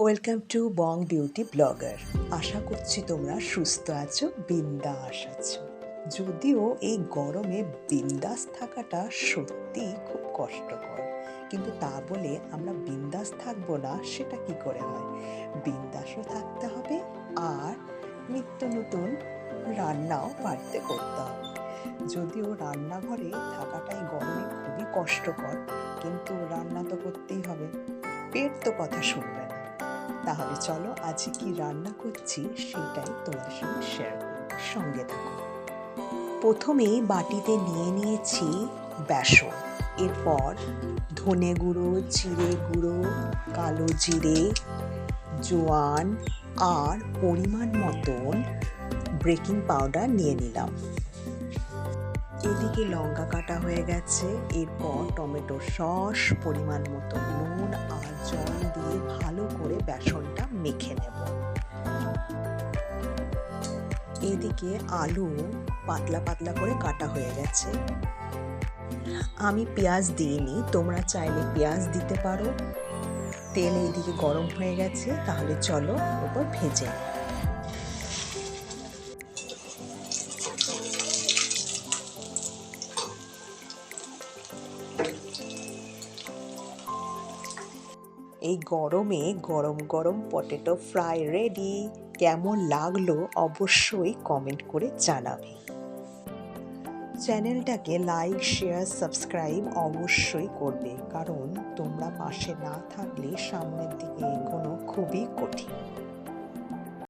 Welcome to bong beauty blogger আশা করছি তোমরা সুস্থ আছো, বিন্দাস আছো। যদিও এই গরমে বিন্দাস থাকাটা সত্যি খুব কষ্টকর। কিন্তু তা বলে আমরা বিন্দাস থাকব না, সেটা কি করে হয়? বিন্দাসও থাকতে হবে আর নিত্য নতুন রান্নাও বাড়িতে করতে হবে। যদিও রান্নাঘরে থাকাটাই গরমে খুবই কষ্টকর, কিন্তু রান্না তো করতেই হবে। পেট তো কথা শুনবে না। তাহলে চলো আজ কি রান্না করছি সেটাই তোমাদের সঙ্গে শেয়ার সঙ্গে থাকো। প্রথমেই বাটিতে নিয়ে নিয়েছি বেসন। এরপর ধনে গুঁড়ো, জিরে গুঁড়ো, কালো জিরে, জোয়ান আর পরিমাণ মতন বেকিং পাউডার নিয়ে নিলাম। এদিকে লঙ্কা কাটা হয়ে গেছে। এরপর টমেটো সস, পরিমাণ মতো নুন জল দিয়ে ভালো করে বেসনটা মেখে নেব। এদিকে আলু পাতলা পাতলা করে কাটা হয়ে গেছে। আমি পেঁয়াজ দিইনি, তোমরা চাইলে পেঁয়াজ দিতে পারো। তেল এইদিকে গরম হয়ে গেছে, তাহলে চলো ওপর ভেজে নিই। এই গরমে গরম গরম পটেটো ফ্রাই রেডি কেমন লাগল অবশ্যই কমেন্ট করে জানাবে। চ্যানেলটাকে লাইক শেয়ার সাবস্ক্রাইব অবশ্যই করবে, কারণ তোমরা পাশে না থাকলে সামনের দিকে এগোনো খুবই কঠিন।